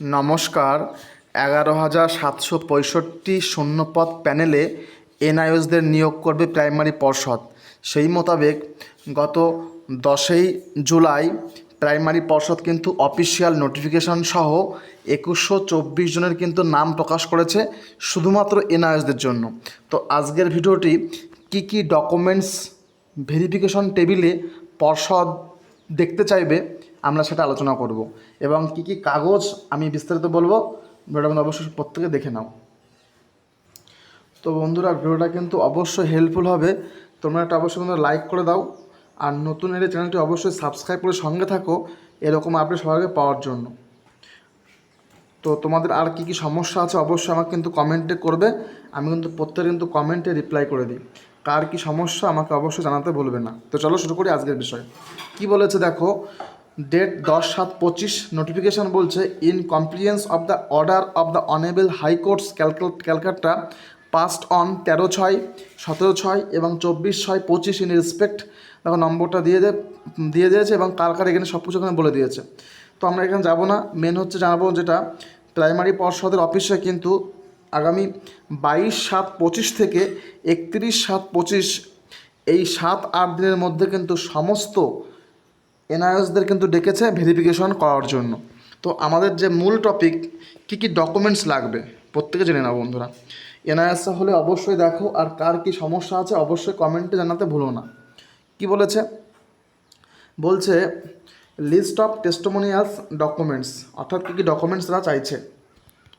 নমস্কার। এগারো হাজার সাতশো পঁয়ষট্টি শূন্যপদ প্যানেলে এনআইওসদের নিয়োগ করবে প্রাইমারি পর্ষদ। সেই মোতাবেক গত দশই জুলাই প্রাইমারি পর্ষদ কিন্তু অফিসিয়াল নোটিফিকেশন সহ একুশশো চব্বিশ জনের কিন্তু নাম প্রকাশ করেছে শুধুমাত্র এনআইওসদের জন্য। তো আজকের ভিডিওটি কি কি ডকুমেন্টস ভেরিফিকেশন টেবিলে পর্ষদ দেখতে চাইবে আমরা সেটা আলোচনা করব। এবং কি কি কাগজ আমি বিস্তারিত বলব, ভিডিওটা কিন্তু অবশ্যই প্রত্যেকে দেখে নাও। তো বন্ধুরা, ভিডিওটা কিন্তু অবশ্যই হেল্পফুল হবে। তোমরা একটা অবশ্যই তোমরা লাইক করে দাও। আর নতুন এলে চ্যানেলটি অবশ্যই সাবস্ক্রাইব করে সঙ্গে থাকো, এরকম আপডেট আগে পাওয়ার জন্য। তো তোমাদের আর কি কি সমস্যা আছে অবশ্যই আমাকে কিন্তু কমেন্টে করবে। আমি কিন্তু প্রত্যেকে কিন্তু কমেন্টে রিপ্লাই করে দিই। কার কি সমস্যা আমাকে অবশ্যই জানাতে বলবে না। তো চলো শুরু করি আজকের বিষয়। কি বলেছে দেখো ডেট দশ সাত পঁচিশ নোটিফিকেশন বলছে in compliance of the order of the honourable high courts Calcutta passed on তেরো ছয়, সতেরো ছয় এবং চব্বিশ ছয় পঁচিশ ইন রেসপেক্ট দেখো নম্বরটা দিয়ে দিয়ে দিয়েছে এবং কার কার এখানে সব কিছু এখানে বলে দিয়েছে। তো আমরা এখানে যাব না মেন হচ্ছে জানাব যেটা প্রাইমারি পর্ষদের অফিসে কিন্তু আগামী বাইশ সাত পঁচিশ থেকে একত্রিশ সাত পঁচিশ, এই সাত আট দিনের মধ্যে কিন্তু সমস্ত এনআইএসদের কিন্তু ডেকেছে ভেরিফিকেশন করার জন্য। তো আমাদের যে মূল টপিক কী কী ডকুমেন্টস লাগবে? প্রত্যেকে জেনে নাও বন্ধুরা। এনআইএস হলে অবশ্যই দেখো আর কার কী সমস্যা আছে অবশ্যই কমেন্টে জানাতে ভুলো না। কি বলেছে? বলছে লিস্ট অফ টেস্টোমোনিয়ালস ডকুমেন্টস অর্থাৎ কী কী ডকুমেন্টস তারা চাইছে।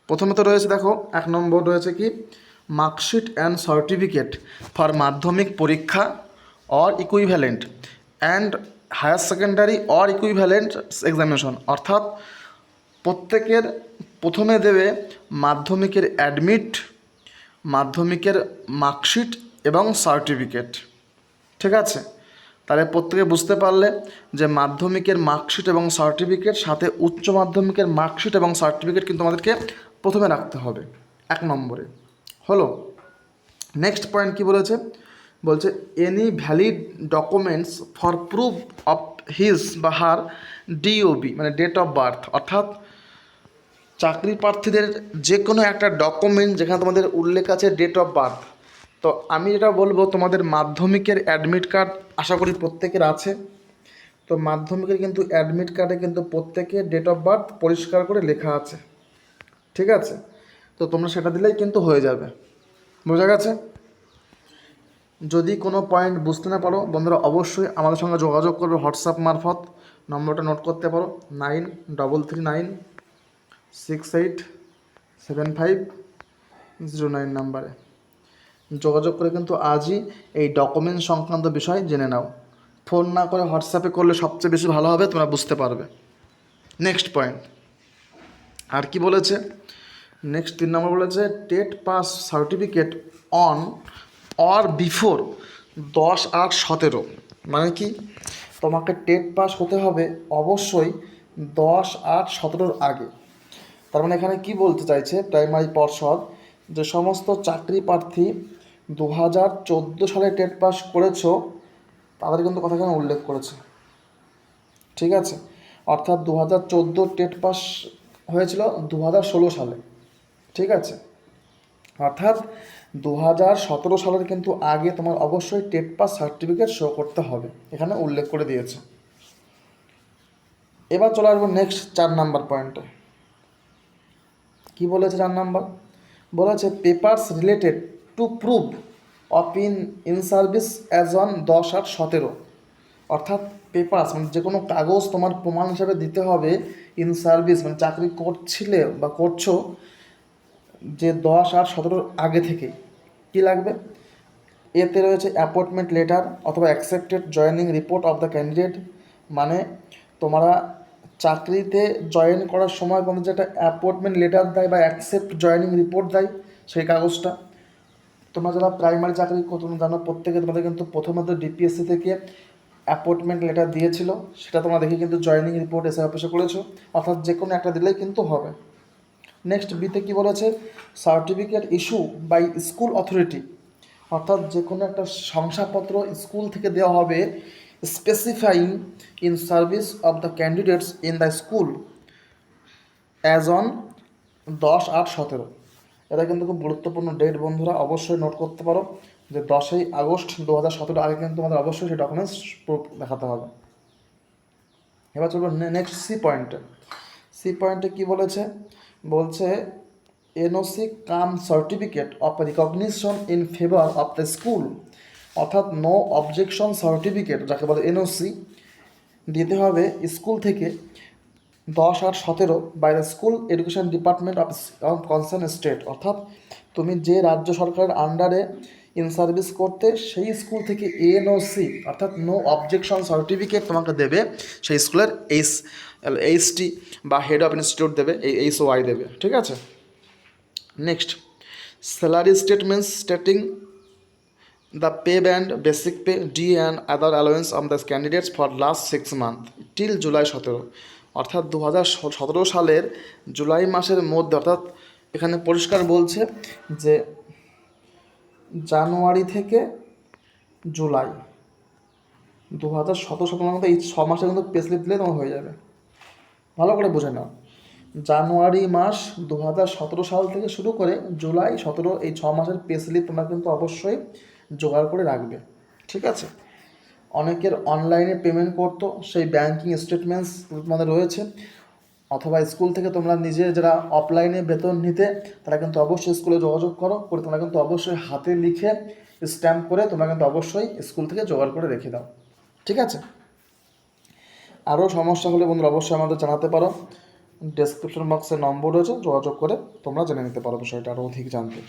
প্রথমে তো রয়েছে দেখো, এক নম্বর রয়েছে কি? Marksheet and certificate for Madhyamik পরীক্ষা or equivalent and higher secondary or equivalent examination অর্থাৎ প্রত্যেকের প্রথমে দেবে মাধ্যমিকের অ্যাডমিট মাধ্যমিকের মার্কশিট এবং সার্টিফিকেট ঠিক আছে? তাহলে প্রত্যেকে বুঝতে পারলে যে মাধ্যমিকের মার্কশিট এবং সার্টিফিকেট সাথে উচ্চ মাধ্যমিকের মার্কশিট এবং সার্টিফিকেট কিন্তু আমাদেরকে প্রথমে রাখতে হবে, এক নম্বরে। হলো নেক্সট পয়েন্ট কি বলেছে? বলছে any valid documents for proof of his বা হার ডিওবি মানে ডেট অফ বার্থ অর্থাৎ চাকরি প্রার্থীদের যে কোনো একটা ডকুমেন্ট যেখানে তোমাদের উল্লেখ আছে ডেট অফ বার্থ তো আমি যেটা বলব, তোমাদের মাধ্যমিকের অ্যাডমিট কার্ড আশা করি প্রত্যেকের আছে। তো মাধ্যমিকের কিন্তু অ্যাডমিট কার্ডে কিন্তু প্রত্যেকের ডেট অফ বার্থ পরিষ্কার করে লেখা আছে। ঠিক আছে? তো তোমরা সেটা দিলেই কিন্তু হয়ে যাবে। বোঝা গেছে? যদি কোনো পয়েন্ট বুঝতে না পারো, বন্ধুরা অবশ্যই আমাদের সঙ্গে যোগাযোগ করবে হোয়াটসঅ্যাপ মারফত। নম্বরটা নোট করতে পারো nine double three nine six eight seven five zero nine নাম্বারে যোগাযোগ করে কিন্তু আজই এই ডকুমেন্ট সংক্রান্ত বিষয় জেনে নাও। ফোন না করে হোয়াটসঅ্যাপে করলে সবচেয়ে বেশি ভালো হবে, তোমরা বুঝতে পারবে। নেক্সট পয়েন্ট আর কি বলেছে? নেক্সট তিন নম্বর বলেছে, TET pass certificate on or before দশ আট সতেরো। মানে কি? তোমাকে টেট পাস হতে হবে অবশ্যই দশ আট সতেরোর আগে। তার মানে এখানে কি বলতে চাইছে? প্রাইমারি পর্ষদ, যে সমস্ত চাকরি প্রার্থী দু হাজার চোদ্দ সালে টেট পাস করেছ, তাদের কিন্তু কথা এখানে উল্লেখ করেছে। ঠিক আছে? অর্থাৎ দু হাজার চোদ্দ টেট পাস হয়েছিল দু হাজার ষোলো সালে। ঠিক আছে? অর্থাৎ দু হাজার সতেরো সালের কিন্তু আগে তোমার অবশ্যই টেট পাস সার্টিফিকেট শো করতে হবে। এখানে উল্লেখ করে দিয়েছে। এবার চলে আসব নেক্সট চার নাম্বার পয়েন্টে কি বলেছে চার নাম্বার? বলেছে papers related to prove of in in service as on দশ আট সতেরো। অর্থাৎ পেপার্স মানে যে কোনো কাগজ তোমার প্রমাণ হিসাবে দিতে হবে ইন সার্ভিস মানে চাকরি করছিলে বা করছ, যে দশ আট সতেরোর আগে থেকেই। কী লাগবে? এতে রয়েছে অ্যাপয়েন্টমেন্ট লেটার অথবা accepted joining report of the candidate মানে তোমরা চাকরিতে জয়েন করার সময় তোমাদের যে একটা অ্যাপয়েন্টমেন্ট লেটার দেয় বা অ্যাকসেপ্ট জয়েনিং রিপোর্ট দেয় সেই কাগজটা। তোমরা যারা প্রাইমারি চাকরি করো, তোমরা জানো প্রত্যেকে তোমাদের কিন্তু প্রথমত ডিপিএসসি থেকে অ্যাপয়েন্টমেন্ট লেটার দিয়েছিল সেটা তোমরা দেখে কিন্তু জয়েনিং রিপোর্ট এসে অফিসে করেছ। অর্থাৎ যে কোনো একটা দিলেই কিন্তু হবে। নেক্সট বিতে কী বলেছে? Certificate issue by school authority অর্থাৎ যে কোনো একটা শংসাপত্র স্কুল থেকে দেওয়া হবে specifying in service of the candidates in the school as on দশ আট সতেরো। এটা কিন্তু খুব গুরুত্বপূর্ণ ডেট বন্ধুরা, অবশ্যই নোট করতে পারো যে দশই আগস্ট দু হাজার সতেরো আগে কিন্তু তোমাদের অবশ্যই সেই ডকুমেন্টস প্রুফ দেখাতে হবে। এবার চলবো নেক্সট সি পয়েন্টে সি পয়েন্টে কি বলেছে? বলছে, NOC cum certificate of recognition in favour of the school. অর্থাৎ নো অবজেকশন সার্টিফিকেট, যাকে বলে এনওসি, দিতে হবে স্কুল থেকে দশ আট সতেরো by the school education department of concern state অর্থাৎ তুমি যে রাজ্য সরকারের আন্ডারে ইন সার্ভিস করতে, সেই স্কুল থেকে এনওসি অর্থাৎ নো অবজেকশন সার্টিফিকেট তোমাকে দেবে, সেই স্কুলের এইচ এইচটি বা হেড অফ ইনস্টিটিউট দেবে, এই এইচ ওয়াই দেবে, ঠিক আছে? Next salary statements stating the pay band, basic pay, d and other allowance of the candidates for last six month, till July সতেরো। অর্থাৎ দু হাজার সতেরো সালের জুলাই মাসের মধ্যে, অর্থাৎ এখানে পরিষ্কার বলছে যে জানুয়ারি থেকে জুলাই। দু হাজার সতেরো সতেরো মধ্যে এই ছ মাসে কিন্তু পে স্লিপ দিলে তোমার হয়ে যাবে। ভালো করে বুঝে নাও। জানুয়ারি মাস দু হাজার সতেরো সাল থেকে শুরু করে জুলাই সতেরো এই ছ মাসের পে স্লিপ তোমরা কিন্তু অবশ্যই জোগাড় করে রাখবে। ঠিক আছে? অনেকের অনলাইনে পেমেন্ট করতো, সেই ব্যাংকিং স্টেটমেন্টস তোমাদের রয়েছে। অথবা স্কুল থেকে তোমরা নিজে যারা অফলাইনে বেতন নিতে, তারা কিন্তু অবশ্যই স্কুলে যোগাযোগ করো, করে তোমরা কিন্তু অবশ্যই হাতে লিখে স্ট্যাম্প করে তোমরা কিন্তু অবশ্যই স্কুল থেকে জোগাড় করে রেখে দাও। ঠিক আছে? আরও সমস্যা হলে বন্ধুরা অবশ্যই আমাদের জানাতে পারো। ডেসক্রিপশন বক্সে নম্বর রয়েছে, যোগাযোগ করে তোমরা জেনে নিতে পারো বিষয়টা আরও অধিক জানতে।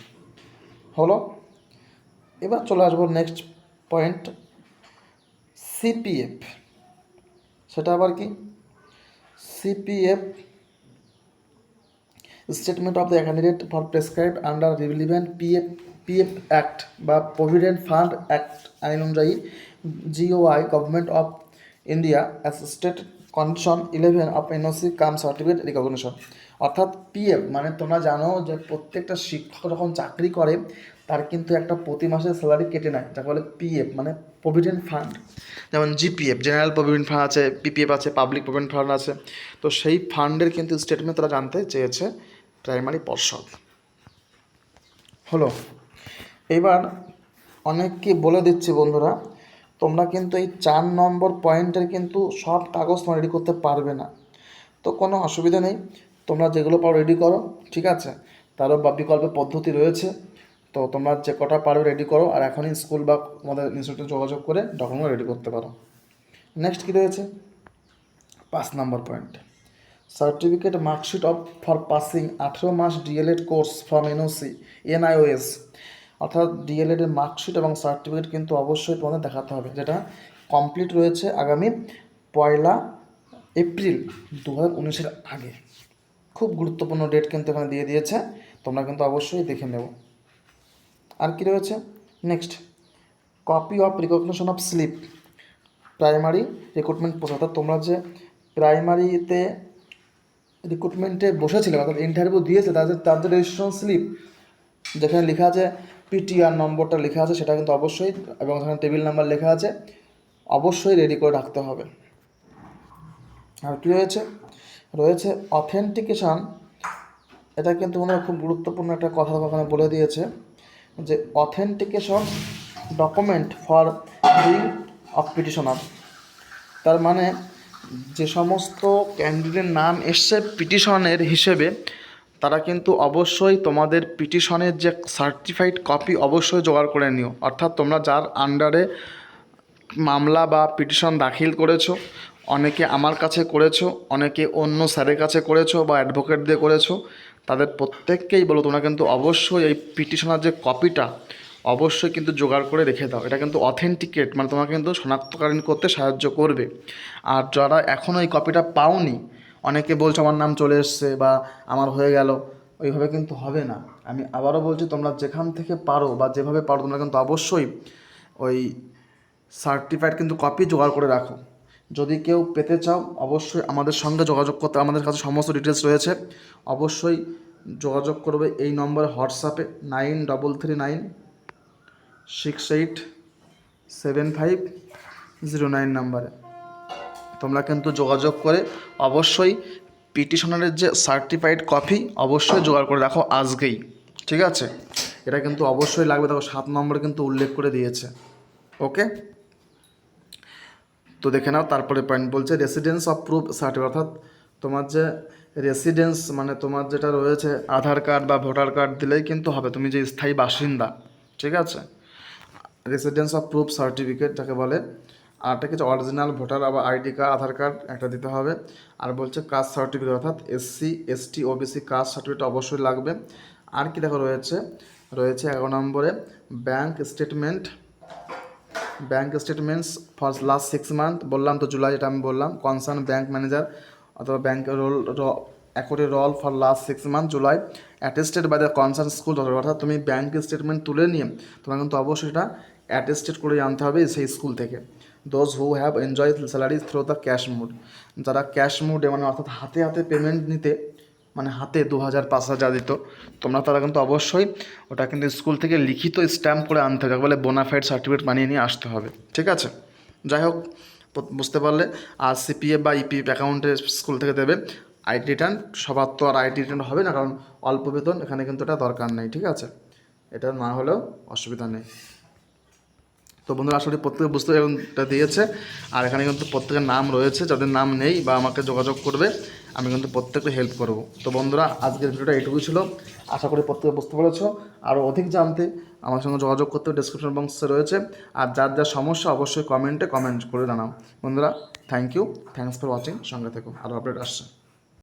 হলো, এবার চলে আসব নেক্সট পয়েন্ট সিপিএফ সেটা আবার কি? CPF statement of the candidate for prescribe under relevant PF PF act বা প্রভিডেন্ট ফান্ড অ্যাক্ট আইন অনুযায়ী GOI government of India as state condition eleven of NOC cum certificate recognition অর্থাৎ PF মানে তোমরা জানো যে প্রত্যেকটা শিক্ষক যখন চাকরি করে তার কিন্তু একটা প্রতি মাসের স্যালারি কেটে নেয় যাকে বলে পিএফ মানে প্রভিডেন্ট ফান্ড যেমন জিপিএফ জেনারেল প্রভিডেন্ট ফান্ড আছে পিপিএফ আছে পাবলিক প্রভিডেন্ট ফান্ড আছে। তো সেই ফান্ডের কিন্তু স্টেটমেন্ট তারা জানতে চেয়েছে প্রাইমারি পর্ষদ। হলো এবার অনেককে বলে দিচ্ছি বন্ধুরা তোমরা কিন্তু এই চার নম্বর পয়েন্টের কিন্তু সব কাগজ তোমরা রেডি করতে পারবে না। তো কোনো অসুবিধা নেই তোমরা যেগুলো পাও রেডি করো ঠিক আছে? তারও বিকল্প পদ্ধতি রয়েছে। তো তোমরা যে কটা পারো রেডি করো, আর এখনই স্কুল বা তোমাদের ইনস্টিটিউটে যোগাযোগ করে ডকুমেন্ট রেডি করতে পারো। নেক্সট কী রয়েছে? পাঁচ number point certificate marksheet of for passing আঠেরো মাস DElEd course from NOC NIOS অর্থাৎ ডিএলএড এর মার্কশিট এবং সার্টিফিকেট কিন্তু অবশ্যই তোমাদের দেখাতে হবে, যেটা কমপ্লিট রয়েছে আগামী পয়লা এপ্রিল দু হাজার আগে। খুব গুরুত্বপূর্ণ ডেট কিন্তু এখানে দিয়ে দিয়েছে, তোমরা কিন্তু অবশ্যই দেখে নেব। আর কি রয়েছে? Next copy of recognition of slip primary recruitment process অর্থাৎ তোমরা যে প্রাইমারিতে রিক্রুটমেন্টে বসেছিলে, অর্থাৎ ইন্টারভিউ দিয়েছে তাদের তাদের রেজিস্ট্রেশন স্লিপ যেখানে লেখা আছে পিটিআর নম্বরটা লেখা আছে, সেটা কিন্তু অবশ্যই, এবং সেখানে টেবিল নাম্বার লেখা আছে, অবশ্যই রেডি করে রাখতে হবে। আর কী রয়েছে? রয়েছে অথেন্টিকেশন এটা কিন্তু মনে খুব গুরুত্বপূর্ণ একটা কথা ওখানে বলে দিয়েছে। যে authentication document for doing of petitioner তার মানে যে সমস্ত ক্যান্ডিডেট নাম এসছে পিটিশনের হিসেবে, তারা কিন্তু অবশ্যই তোমাদের পিটিশনের যে সার্টিফাইড কপি অবশ্যই জোগাড় করে নিও। অর্থাৎ তোমরা যার আন্ডারে মামলা বা পিটিশন দাখিল করেছ, অনেকে আমার কাছে করেছ, অনেকে অন্য স্যারের কাছে করেছ বা অ্যাডভোকেট দিয়ে করেছ তাদের প্রত্যেককেই বলো, তোমরা কিন্তু অবশ্যই এই পিটিশনার যে কপিটা অবশ্যই কিন্তু জোগাড় করে রেখে দাও। এটা কিন্তু অথেন্টিকেট মানে তোমাকে কিন্তু শনাক্তকালীন করতে সাহায্য করবে। আর যারা এখনও এই কপিটা পাওনি, অনেকে বলছে আমার নাম চলে এসছে বা আমার হয়ে গেল, ওইভাবে কিন্তু হবে না। আমি আবারও বলছি, তোমরা যেখান থেকে পারো বা যেভাবে পারো, তোমরা কিন্তু অবশ্যই ওই সার্টিফাইড কিন্তু কপি জোগাড় করে রাখো। যদি কেউ পেতে চাও, অবশ্যই আমাদের সঙ্গে যোগাযোগ করতে, আমাদের কাছে সমস্ত ডিটেলস রয়েছে। অবশ্যই যোগাযোগ করবে এই নম্বরে হোয়াটসঅ্যাপে nine double three nine six eight seven five zero nine নাম্বারে তোমরা কিন্তু যোগাযোগ করে অবশ্যই পিটিশনারের যে সার্টিফাইড কপি অবশ্যই জোগাড় করে রাখো আজকেই। ঠিক আছে? এটা কিন্তু অবশ্যই লাগবে। দেখো, সাত নম্বরে কিন্তু উল্লেখ করে দিয়েছে। ওকে তো দেখে নাও, তারপরে পয়েন্ট বলছে রেসিডেন্স অফ প্রুফ সার্টিফিকেট অর্থাৎ তোমার যে রেসিডেন্স মানে তোমার যেটা রয়েছে, আধার কার্ড বা ভোটার কার্ড দিলেই কিন্তু হবে, তুমি যে স্থায়ী বাসিন্দা, ঠিক আছে? রেসিডেন্স অফ প্রুফ সার্টিফিকেট যাকে বলে, আর একটা কিছু অরিজিনাল ভোটার বা আইডি কার্ড আধার কার্ড একটা দিতে হবে, আর বলছে কাস্ট সার্টিফিকেট অর্থাৎ SC ST OBC caste certificate অবশ্যই লাগবে। আর কি দেখো রয়েছে রয়েছে এগারো নম্বরে bank statement bank statements for last six month বললাম তো জুলাই যেটা আমি বললাম কনসার্ন ব্যাঙ্ক ম্যানেজার অথবা bank roll অ্যাকর্ডে roll for last six month July attested by the concern school অর্থাৎ তুমি ব্যাংক স্টেটমেন্ট তুলে নিয়ে তোমার কিন্তু অবশ্যই এটা অ্যাটেস্টেড করে আনতে হবে সেই স্কুল থেকে। Those who have enjoy salary through the cash mode যারা ক্যাশ মুডে মানে অর্থাৎ হাতে হাতে পেমেন্ট নিতে মানে হাতে দু হাজার, পাঁচ হাজার দিত। তোমরা তারা কিন্তু অবশ্যই ওটা কিন্তু স্কুল থেকে লিখিত স্ট্যাম্প করে আনতে হবে। বলে বোনাফাইড সার্টিফিকেট বানিয়ে নিয়ে আসতে হবে। ঠিক আছে? যাই হোক বুঝতে পারলে আর সিপিএফ বা ইপিএফ অ্যাকাউন্টে স্কুল থেকে দেবে। আইটি রিটার্ন সবার তো আর আইটি রিটার্ন হবে না, কারণ অল্প বেতন, এখানে কিন্তু এটা দরকার নেই। ঠিক আছে? এটা না হলেও অসুবিধা নেই। তো বন্ধুরা আসলে প্রত্যেকে বুঝতে এটা দিয়েছে। আর এখানে কিন্তু প্রত্যেকের নাম রয়েছে, যাদের নাম নেই বা আমাকে যোগাযোগ করবে আমি কিন্তু প্রত্যেককে হেল্প করব। তো বন্ধুরা, আজকের ভিডিওটা এটুকুই ছিল। আশা করি প্রত্যেকে বুঝতে পেরেছ। আরও অধিক জানতে আমার সঙ্গে যোগাযোগ করতে ডিসক্রিপশন বক্সে রয়েছে। আর যার যার সমস্যা, অবশ্যই কমেন্টে কমেন্ট করে জানাও। বন্ধুরা thank you thanks for watching সঙ্গে থেকো। আরও আপডেট আসছে।